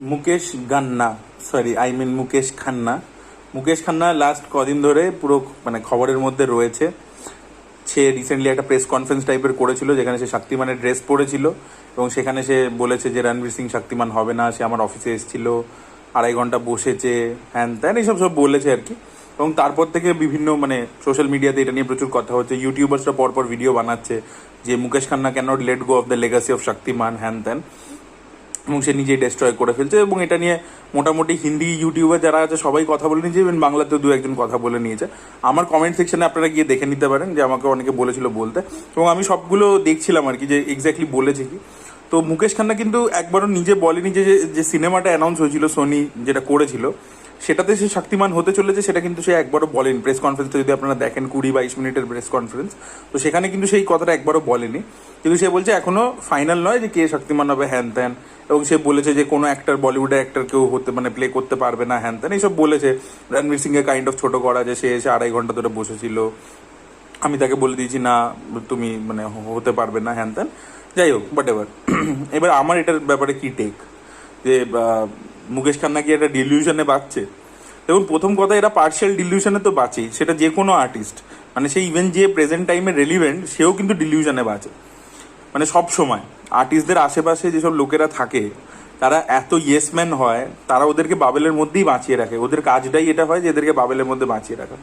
Mukesh Ganna sorry I mean Mukesh Khanna. Mukesh Khanna last কদিন ধরে পুরো মানে খবরের মধ্যে রয়েছে। সে রিসেন্টলি একটা প্রেস কনফারেন্স টাইপের করেছিল, যেখানে সে শক্তিমানের ড্রেস পরেছিল এবং সেখানে সে বলেছে যে, রণবীর সিং শক্তিমান হবে না, সে আমার অফিসে এসেছিল, আড়াই ঘণ্টা বসেছে হ্যান ত্যান এইসব সব বলেছে আর কি। এবং তারপর থেকে বিভিন্ন মানে সোশ্যাল মিডিয়াতে এটা নিয়ে প্রচুর কথা হচ্ছে। ইউটিউবার্সরা পরপর ভিডিও বানাচ্ছে যে, Mukesh Khanna can not let go of the legacy of Shaktimaan হ্যান ত্যান এবং সে নিজেই ডেস্ট্রয় করে ফেলছে এবং এটা নিয়ে মোটামুটি হিন্দি ইউটিউবার যারা আছে, সবাই কথা বলে নিয়েছে ইভেন বাংলাতেও দু একজন কথা বলে নিয়েছে। আমার কমেন্ট সেকশনে আপনারা গিয়ে দেখে নিতে পারেন যে আমাকে অনেকে বলেছিল বলতে। এবং আমি সবগুলো দেখছিলাম আর কি যে এক্স্যাক্টলি বলেছে কি। তো মুকেশ খান্না কিন্তু একবারও নিজে বলেনি যে যে সিনেমাটা অ্যানাউন্স হয়েছিল সোনি যেটা করেছিল, সেটাতে সে শক্তিমান হতে চলেছে, সেটা কিন্তু সে একবারও বলেনি। প্রেস কনফারেন্সে যদি আপনারা দেখেন কুড়ি বাইশ মিনিটের প্রেস কনফারেন্স তো সেখানে কিন্তু সেই কথাটা একবারও বলেনি। কিন্তু সে বলছে এখনও ফাইনাল নয় যে কে শক্তিমান হবে, হ্যান ত্যান। এবং সে বলেছে যে কোনো অ্যাক্টার বলিউডের অ্যাক্টার কেউ হতে মানে প্লে করতে পারবে না, হ্যান ত্যান। এইসব বলেছে। রণবীর সিংকে কাইন্ড অফ ছোট করা যে সে এসে আড়াই ঘণ্টা ধরে বসেছিল। আমি তাকে বলে দিয়েছি, না, তুমি মানে হতে পারবে না, হ্যান ত্যান। যাই হোক বাট এবার এবার আমার এটার ব্যাপারে কি টেক যে মুকেশ খান্না কি একটা ডিলিউশনে বাঁচছে? দেখুন, প্রথম কথা, এরা পার্শিয়াল ডিলিউশনে তো বাঁচেই। সেটা যে কোনো আর্টিস্ট মানে সে ইভেন যে প্রেজেন্ট টাইমে রেলিভেন্ট সেও কিন্তু ডিলিউশনে বাঁচে। মানে সব সময়। আর্টিস্টদের আশেপাশে যেসব লোকেরা থাকে, তারা এত ইয়েসম্যান হয়, তারা ওদেরকে বাবেলের মধ্যেই বাঁচিয়ে রাখে। ওদের কাজটাই এটা হয় যে এদেরকে বাবেলের মধ্যে বাঁচিয়ে রাখা।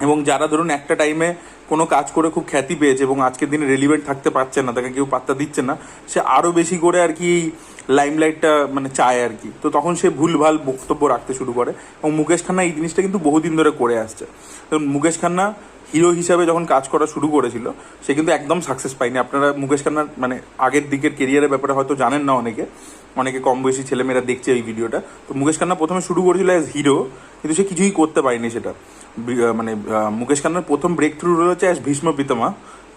এবং যারা ধরুন একটা টাইমে কোনো কাজ করে খুব খ্যাতি পেয়েছে এবং আজকের দিনে রেলিভেন্ট থাকতে পারছে না, তাকে কেউ পাত্তা দিচ্ছে না, সে আরও বেশি করে আর কি লাইমলাইটটা মানে চায় আর কি। তো তখন সে ভুলভাল বক্তব্য রাখতে শুরু করে। এবং মুকেশ খান্না এই জিনিসটা কিন্তু বহুদিন ধরে করে আসছে। তো মুকেশ খান্না হিরো হিসাবে যখন কাজ করা শুরু করেছিল, সে কিন্তু একদম সাকসেস পায়নি। আপনারা মুকেশ খান্নার মানে আগের দিকের কেরিয়ারের ব্যাপারে হয়তো জানেন না অনেকে। অনেকে কম বয়সী ছেলেমেয়েরা দেখছে এই ভিডিওটা। তো মুকেশ খান্না প্রথমে শুরু করেছিল অ্যাজ হিরো কিন্তু সে কিছুই করতে পারেনি সেটা। মানে মুকেশ খান্নার প্রথম ব্রেক থ্রু রয়েছে অ্যাজ ভীষ্ম পিতামা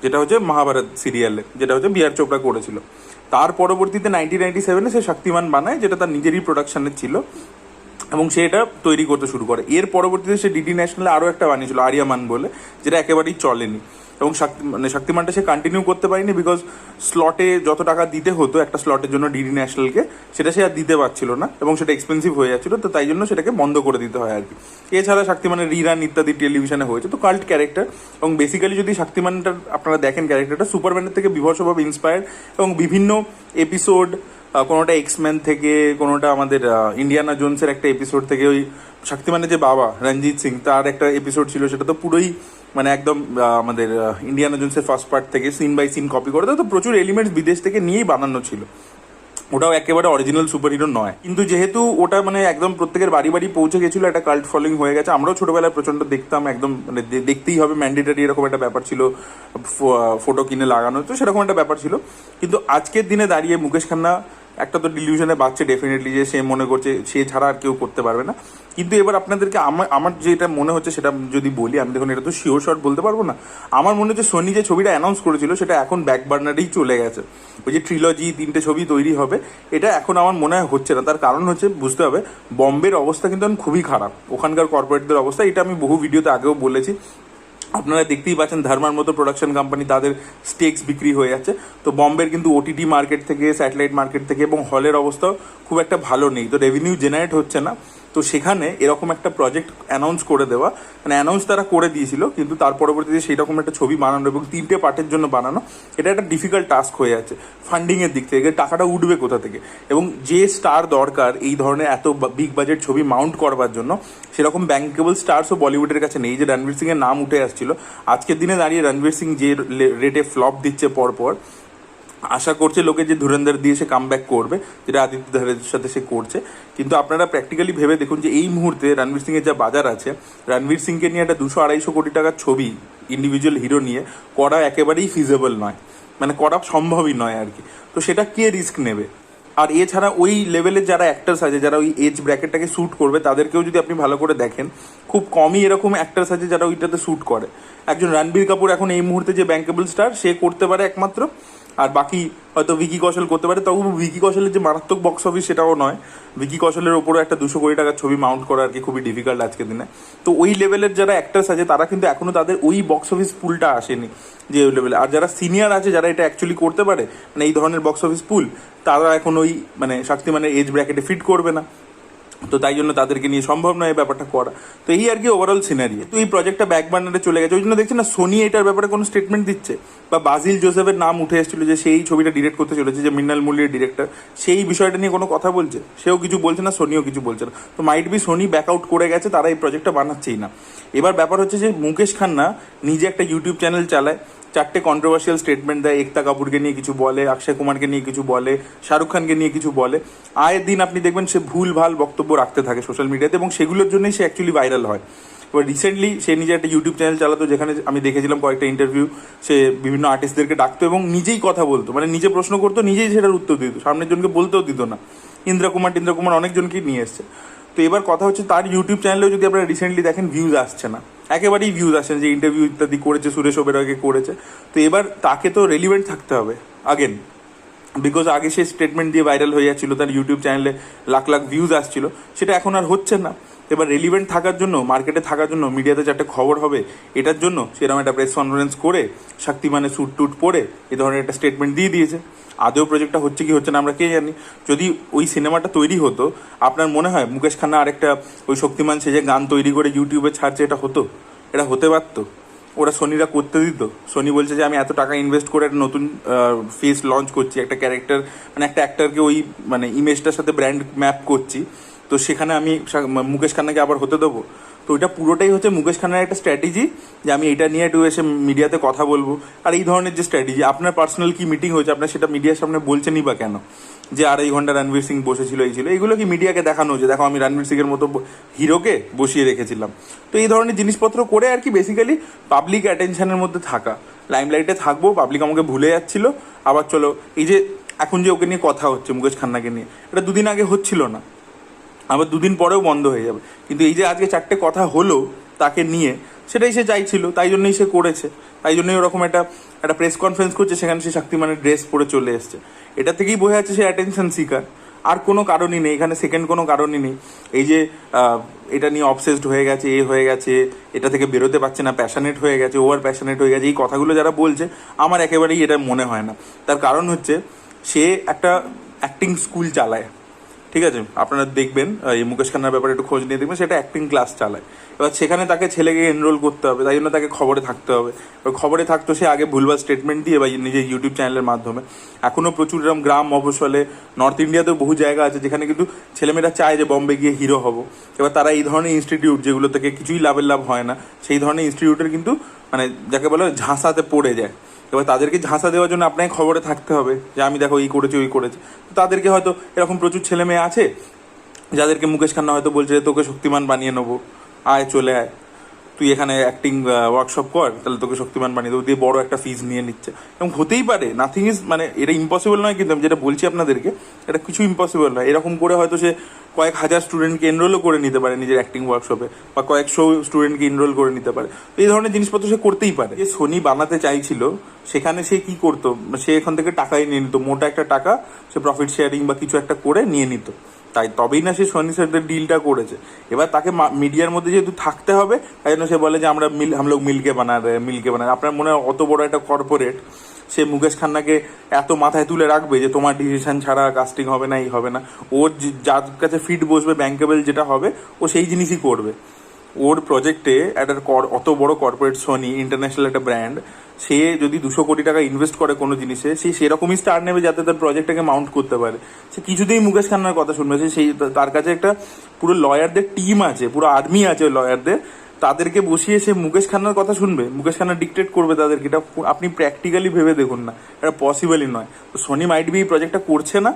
যেটা হচ্ছে মহাভারত সিরিয়ালে যেটা হচ্ছে বিআর চোপড়া করেছিল। তার পরবর্তীতে নাইনটিন নাইনটি সেভেনে সে শক্তিমান বানায়, যেটা তার নিজেরই প্রোডাকশনের ছিল। এবং সে এটা তৈরি করতে শুরু করে। এর পরবর্তীতে সে ডিডি ন্যাশনালে আরও একটা বানিয়েছিল আরিয়ামান বলে, যেটা একেবারেই চলেনি। এবং শক্তি মানে শক্তিমানটা সে কন্টিনিউ করতে পারেনি বিকজ স্লটে যত টাকা দিতে হতো একটা স্লটের জন্য ডিডি ন্যাশনালকে সেটা সে আর দিতে পারছিল না এবং সেটা এক্সপেন্সিভ হয়ে যাচ্ছিল, তো তাই জন্য সেটাকে বন্ধ করে দিতে হয় আর কি। এছাড়া শক্তিমানের রিরান ইত্যাদি টেলিভিশনে হয়েছে, তো কাল্ট ক্যারেক্টার এবং বেসিক্যালি যদি শক্তিমানটার আপনারা দেখেন ক্যারেক্টারটা সুপারম্যানের থেকে বিভৎসভাবে ইন্সপায়ার্ড এবং বিভিন্ন এপিসোড কোনোটা এক্সম্যান থেকে, কোনোটা আমাদের ইন্ডিয়ানা জোনসের একটা এপিসোড থেকে ওই শক্তিমানের যে বাবা, রঞ্জিত সিং, তার একটা এপিসোড ছিল, সেটা তো পুরোই মানে একদম আমাদের ইন্ডিয়ানা জোনসের ফার্স্ট পার্ট থেকে সিন বাই সিন কপি করে তো প্রচুর এলিমেন্টস বিদেশ থেকে নিয়েই বানানো ছিল। ওটাও একেবারে অরিজিনাল সুপার হিরো নয়। কিন্তু যেহেতু ওটা মানে একদম প্রত্যেকের বাড়ি বাড়ি পৌঁছে গেছিল, একটা কাল্ট ফলোইং হয়ে গেছে, আমরাও ছোটবেলায় প্রচণ্ড দেখতাম, একদম মানে দেখতেই হবে ম্যান্ডেটারি এরকম একটা ব্যাপার ছিল ফটো কিনে লাগানো, তো সেরকম একটা ব্যাপার ছিল। কিন্তু আজকের দিনে দাঁড়িয়ে মুকেশ খান্না একটা তো ডিলিউশনে বাচ্চা ডেফিনেটলি যে সে মনে করছে, সে ছাড়া আর কেউ করতে পারবে না। কিন্তু এবার আপনাদেরকে আমার আমার যেটা মনে হচ্ছে, সেটা যদি বলি, আমি দেখুন, এটা তো শিওর শট বলতে পারব না। আমার মনে হচ্ছে সোনি যে ছবিটা অ্যানাউন্স করেছিল, সেটা এখন ব্যাক বার্নারেই চলে গেছে। ওই যে ট্রিলজি তিনটে ছবি তৈরি হবে, এটা এখন আমার মনে হয় হচ্ছে না। তার কারণ হচ্ছে, বুঝতে হবে বম্বের অবস্থা কিন্তু এখন খুবই খারাপ। ওখানকার কর্পোরেটদের অবস্থা, এটা আমি বহু ভিডিওতে আগেও বলেছি। আপনারা দেখতেই পাচ্ছেন ধর্মার মতো প্রোডাকশন কোম্পানি তাদের স্টেক্স বিক্রি হয়ে যাচ্ছে। তো বম্বের কিন্তু ওটিটি মার্কেট থেকে স্যাটেলাইট মার্কেট থেকে এবং হলের অবস্থাও খুব একটা ভালো নেই। তো রেভিনিউ জেনারেট হচ্ছে না। তো সেখানে এরকম একটা প্রজেক্ট অ্যানাউন্স করে দেওয়া। মানে অ্যানাউন্স তারা করে দিয়েছিল, কিন্তু তার পরবর্তীতে সেই রকম একটা ছবি বানানো এবং তিনটে পার্টের জন্য বানানো, এটা একটা ডিফিকাল্ট টাস্ক হয়ে যাচ্ছে ফান্ডিংয়ের দিক থেকে, টাকাটা উঠবে কোথা থেকে? এবং যে স্টার দরকার এই ধরনের এত বিগ বাজেট ছবি মাউন্ট করবার জন্য, সেরকম ব্যাঙ্কেবল স্টারসও বলিউডের কাছে নেই। যে রণবীর সিং এর নাম উঠে আসছিল, আজকের দিনে দাঁড়িয়ে রণবীর সিং যে রেটে ফ্লপ দিচ্ছে পরপর আশা করছে লোকে যে ধুরন্ধর দিয়ে সে কাম ব্যাক করবে, যেটা আদিত্য ধারের সাথে সে করছে। কিন্তু আপনারা প্র্যাকটিক্যালি ভেবে দেখুন যে এই মুহূর্তে রণবীর সিংয়ের যা বাজার আছে, রণবীর সিংকে নিয়ে একটা দুশো আড়াইশো কোটি টাকার ছবি ইন্ডিভিজুয়াল হিরো নিয়ে, করা একেবারেই ফিজেবল নয়। মানে করা সম্ভবই নয় আর কি। তো সেটা কে রিস্ক নেবে? আর এছাড়া ওই লেভেলের যারা অ্যাক্টার্স আছে, যারা ওই এজ ব্র্যাকেটটাকে শ্যুট করবে, তাদেরকেও যদি আপনি ভালো করে দেখেন, খুব কমই এরকম অ্যাক্টার্স আছে যারা ওইটাতে শ্যুট করে। একজন রণবীর কাপুর এখন এই মুহূর্তে যে ব্যাঙ্কেবল স্টার সে করতে পারে একমাত্র আর বাকি হয়তো ভিকি কৌশল করতে পারে, তবু ভিকি কৌশলের যে মারাত্মক বক্স অফিস সেটাও নয়। ভিকি কৌশলের ওপরও একটা দুশো কোটি টাকার ছবি মাউন্ট করা আর কি খুবই ডিফিকাল্ট আজকের দিনে। তো ওই লেভেলের যারা অ্যাক্টার্স আছে, তারা কিন্তু এখনও তাদের ওই বক্স অফিস পুলটা আসেনি, যে ওই লেভেলে আর যারা সিনিয়র আছে, যারা এটা অ্যাকচুয়ালি করতে পারে মানে এই ধরনের বক্স অফিস পুল তারা এখন ওই মানে শক্তিমানের এজ ব্র্যাকেটে ফিট করবে না। তো তাই জন্য তাদেরকে নিয়ে সম্ভব নয় এই ব্যাপারটা করা। তো এই আর কি ওভারঅল সিনারি তো এই প্রজেক্টটা ব্যাক বার্নারে চলে গেছে। ওই জন্য দেখছি না সোনি এটার ব্যাপারে কোনো স্টেটমেন্ট দিচ্ছে। বা বাজিল জোসেফের নাম উঠে এসেছিল যে সেই ছবিটা ডিরেক্ট করতে চলেছে, যে মৃণাল মুল্লির ডিরেক্টর সেই বিষয়টা নিয়ে কোনো কথা বলছে? সেও কিছু বলছে না সোনিও কিছু বলছে না। তো might be Sony back out করে গেছে, তারা এই প্রজেক্টটা বানাচ্ছেই না। এবার ব্যাপার হচ্ছে যে মুকেশ খান্না নিজে একটা ইউটিউব চ্যানেল চালায়। চারটে কন্ট্রোভার্সিয়াল স্টেটমেন্ট দেয়, একতা কাপুরকে নিয়ে কিছু বলে, অক্ষয় কুমারকে নিয়ে কিছু বলে, শাহরুখ খানকে নিয়ে কিছু বলে। আয়ের দিন আপনি দেখবেন সে ভুল ভালো বক্তব্য রাখতে থাকে সোশ্যাল মিডিয়াতে এবং সেগুলোর জন্যই সে অ্যাকচুয়ালি ভাইরাল হয়। এবার রিসেন্টলি সে নিজে একটা ইউটিউব চ্যানেল চালাতো, যেখানে আমি দেখেছিলাম কয়েকটা ইন্টারভিউ সে বিভিন্ন আর্টিস্টদেরকে ডাকতো এবং নিজেই কথা বলতো মানে নিজে প্রশ্ন করতো, নিজেই সেটার উত্তর দিত, সামনের জনকে বলতেও দিত না। ইন্দ্রা কুমার, টিন্দ্রা কুমার অনেকজনকেই নিয়ে এসছে। তো এবার কথা হচ্ছে, তার ইউটিউব চ্যানেলেও যদি আপনারা রিসেন্টলি দেখেন ভিউজ আসছে না। একেবারেই ভিউজ আসছে যে ইন্টারভিউ ইত্যাদি করেছে, সুরেশ ওবেরয়কে করেছে। তো এবার তাকে তো রেলিভেন্ট থাকতে হবে আগেন বিকজ আগে সে স্টেটমেন্ট দিয়ে ভাইরাল হয়ে যাচ্ছিল, তার ইউটিউব চ্যানেলে লাখ লাখ ভিউজ আসছিল, সেটা এখন আর হচ্ছে না। এবার রেলিভেন্ট থাকার জন্য মার্কেটে থাকার জন্য মিডিয়াতে চারটে খবর হবে, এটার জন্য সেরকম একটা প্রেস কনফারেন্স করে শক্তিমানে স্যুট টুট পরে এ ধরনের একটা স্টেটমেন্ট দিয়ে দিয়েছে। আদৌ প্রজেক্টটা হচ্ছে কি, হচ্ছে না, আমরা কে জানি। যদি ওই সিনেমাটা তৈরি হতো, আপনার মনে হয় মুকেশ খান্না আরেকটা ওই শক্তিমান, সে যে গান তৈরি করে ইউটিউবে ছাড়ছে, এটা হতো? এটা হতে পারতো? ওরা সোনিরা করতে দিত। সোনি বলছে যে, আমি এত টাকা ইনভেস্ট করে একটা নতুন ফেস লঞ্চ করছি, একটা ক্যারেক্টার মানে একটা অ্যাক্টারকে ওই মানে ইমেজটার সাথে ব্র্যান্ড ম্যাপ করছি। তো সেখানে আমি মুকেশ খান্নাকে আবার হতে দেবো। তো ওইটা পুরোটাই হচ্ছে মুকেশ খান্নার একটা স্ট্র্যাটেজি যে আমি এটা নিয়ে একটু এসে মিডিয়াতে কথা বলব। আর এই ধরনের যে স্ট্র্যাটেজি আপনার পার্সোনাল কি মিটিং হয়েছে, আপনার সেটা মিডিয়ার সামনে বলছেনই বা কেন? যে আড়াই ঘণ্টা রণবীর সিং বসেছিল, এই ছিল। এইগুলো কি মিডিয়াকে দেখানো যে দেখো, আমি রণবীর সিং এর মতো হিরোকে বসিয়ে রেখেছিলাম। তো এই ধরনের জিনিসপত্র করে আর কি বেসিক্যালি পাবলিক অ্যাটেনশনের মধ্যে থাকা। লাইমলাইটে থাকব পাবলিক আমাকে ভুলে যাচ্ছিল। আবার চলো, এই যে এখন যে ওকে নিয়ে কথা হচ্ছে, মুকেশ খান্নাকে নিয়ে, এটা দুদিন আগে হচ্ছিল না। আবার দুদিন পরেও বন্ধ হয়ে যাবে। কিন্তু এই যে আজকে চারটে কথা হলো তাকে নিয়ে, সেটাই সে চাইছিল, তাই জন্যই সে করেছে। তাই জন্যই ওরকম একটা একটা প্রেস কনফারেন্স করছে, সেখানে সে শক্তিমানের ড্রেস পরে চলে এসছে। এটা থেকেই বোঝা যাচ্ছে সে অ্যাটেনশন সিকার আর কোনো কারণই নেই, এখানে সেকেন্ড কোনো কারণই নেই। এই যে এটা নিয়ে অবসেসড হয়ে গেছে, এ হয়ে গেছে, এটা থেকে বেরোতে পারছে না প্যাশনেট হয়ে গেছে ওভার প্যাশনেট হয়ে গেছে, এই কথাগুলো যারা বলছে, আমার একেবারেই এটা মনে হয় না। তার কারণ হচ্ছে, সে একটা অ্যাক্টিং স্কুল চালায়। ঠিক আছে, আপনারা দেখবেন এই মুকেশ খান্নার ব্যাপারে একটু খোঁজ নিয়ে দেখবেন, সেটা অ্যাক্টিং ক্লাস চালায়। এবার সেখানে তাকে ছেলেকে এনরোল করতে হবে, তাই জন্য তাকে খবরে থাকতে হবে। এবার খবরে থাকতো সে আগে ভুলভাল স্টেটমেন্ট দিয়ে বা নিজের ইউটিউব চ্যানেলের মাধ্যমে। এখনও প্রচুর এরকম গ্রাম অবসলে নর্থ ইন্ডিয়াতেও বহু জায়গা আছে, যেখানে কিন্তু ছেলেমেয়েরা চায় যে বম্বে গিয়ে হিরো হব। এবার তারা এই ধরনের ইনস্টিটিউট যেগুলো থেকে কিছুই লাভের লাভ হয় না, সেই ধরনের ইনস্টিটিউটের কিন্তু মানে যাকে বলে ঝাঁসাতে পড়ে যায়। এবার তাদেরকে ঝাঁসা দেওয়ার জন্য আপনাকে খবরে থাকতে হবে যে আমি দেখো এই করেছি, ওই করেছি। তাদেরকে হয়তো এরকম প্রচুর ছেলে মেয়ে আছে, যাদেরকে মুকেশ খান্না হয়তো বলছে তোকে শক্তিমান বানিয়ে নেব, আয় চলে আয়। তুই এখানে অ্যাক্টিং ওয়ার্কশপ কর, তাহলে তোকে শক্তিমান বানিয়ে দেবো। দিয়ে বড় একটা ফিজ নিয়ে নিচ্ছে। এবং হতেই পারে নাথিং ইজ মানে এটা ইম্পসিবল নয় কিন্তু আমি যেটা বলছি আপনাদেরকে, এটা কিছু ইম্পসিবল নয়। এরকম করে হয়তো সে কয়েক হাজার স্টুডেন্টকে এনরোলও করে নিতে পারে নিজের অ্যাক্টিং ওয়ার্কশপে বা কয়েকশো স্টুডেন্টকে এনরোল করে নিতে পারে। তো এই ধরনের জিনিসপত্র সে করতেই পারে। যে সোনি বানাতে চাইছিল, সেখানে সে কি করতো? সে এখান থেকে টাকাই নিয়ে নিত, মোটা একটা টাকা সে প্রফিট শেয়ারিং বা কিছু একটা করে নিয়ে নিত। তাই তবেই না সে সনি সাথে ডিলটা করেছে। এবার তাকে মিডিয়ার মধ্যে যেহেতু থাকতে হবে, তাই জন্য সে বলে যে, আমরা মিল লোক মিলকে বানা রে, মিলকে বানা। আপনার মনে হয় অত বড় একটা কর্পোরেট সে মুকেশ খান্নাকে এত মাথায় তুলে রাখবে যে, তোমার ডিসিশন ছাড়া কাস্টিং হবে না, এই হবে না। ওর যার কাছে ফিট বসবে ব্যাংকেবল যেটা হবে, ও সেই জিনিসই করবে। ওর প্রজেক্টে একটা অত বড় কর্পোরেট সোনি ইন্টারন্যাশনাল একটা ব্র্যান্ড সে যদি দুশো কোটি টাকা ইনভেস্ট করে কোনো জিনিসে, সে সেরকমই স্টার নেবে যাতে তার প্রজেক্টটাকে মাউন্ট করতে পারে। সে কিছুতেই মুকেশ খান্নার কথা শুনবে সে সেই, তার কাছে একটা পুরো লয়ারদের টিম আছে, পুরো আর্মি আছে লয়ারদের তাদেরকে বসিয়ে সে মুকেশ খান্নার কথা শুনবে। মুকেশ খান্না ডিকটেট করবে তাদেরকে। এটা আপনি প্র্যাকটিক্যালি ভেবে দেখুন না। এটা পসিবলই নয়। তো সোনি মাইট বি এই প্রজেক্টটা করছে না।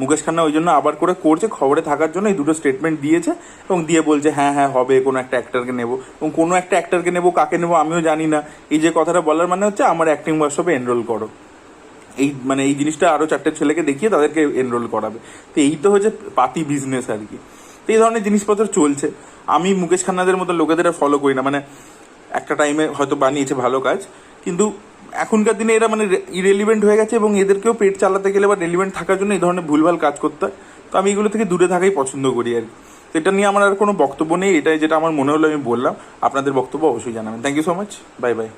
মুকেশ খান্না ওই জন্য আবার করে করছে, খবরে থাকার জন্য এই দুটো স্টেটমেন্ট দিয়েছে এবং দিয়ে বলছে হ্যাঁ হ্যাঁ হবে, কোনো একটা অ্যাক্টারকে নেব। এবং কোনো একটা অ্যাক্টারকে নেব, কাকে নেব আমিও জানি না। এই যে কথাটা বলার মানে হচ্ছে, আমার অ্যাক্টিং ওয়ার্কশপে এনরোল করো। এই মানে এই জিনিসটা আরও চারটে ছেলেকে দেখিয়ে তাদেরকে এনরোল করাবে। তো এই তো হচ্ছে পাতি বিজনেস আর কি। তো এই ধরনের জিনিসপত্র চলছে। আমি মুকেশ খান্নাদের মতো লোকেদের ফলো করি না। মানে একটা টাইমে হয়তো বানিয়েছে ভালো কাজ, কিন্তু এখনকার দিনে এরা মানে ইরেলিভেন্ট হয়ে গেছে এবং এদেরকেও পেট চালাতে গেলে বা রেলিভেন্ট থাকার জন্য এই ধরনের ভুলভাল কাজ করতে হয়। তো আমি এগুলো থেকে দূরে থাকাই পছন্দ করি আর কি। তো এটা নিয়ে আমার আর কোনো বক্তব্য নেই, এটাই যেটা আমার মনে হলো আমি বললাম। আপনাদের বক্তব্য অবশ্যই জানাবেন। Thank you so much bye bye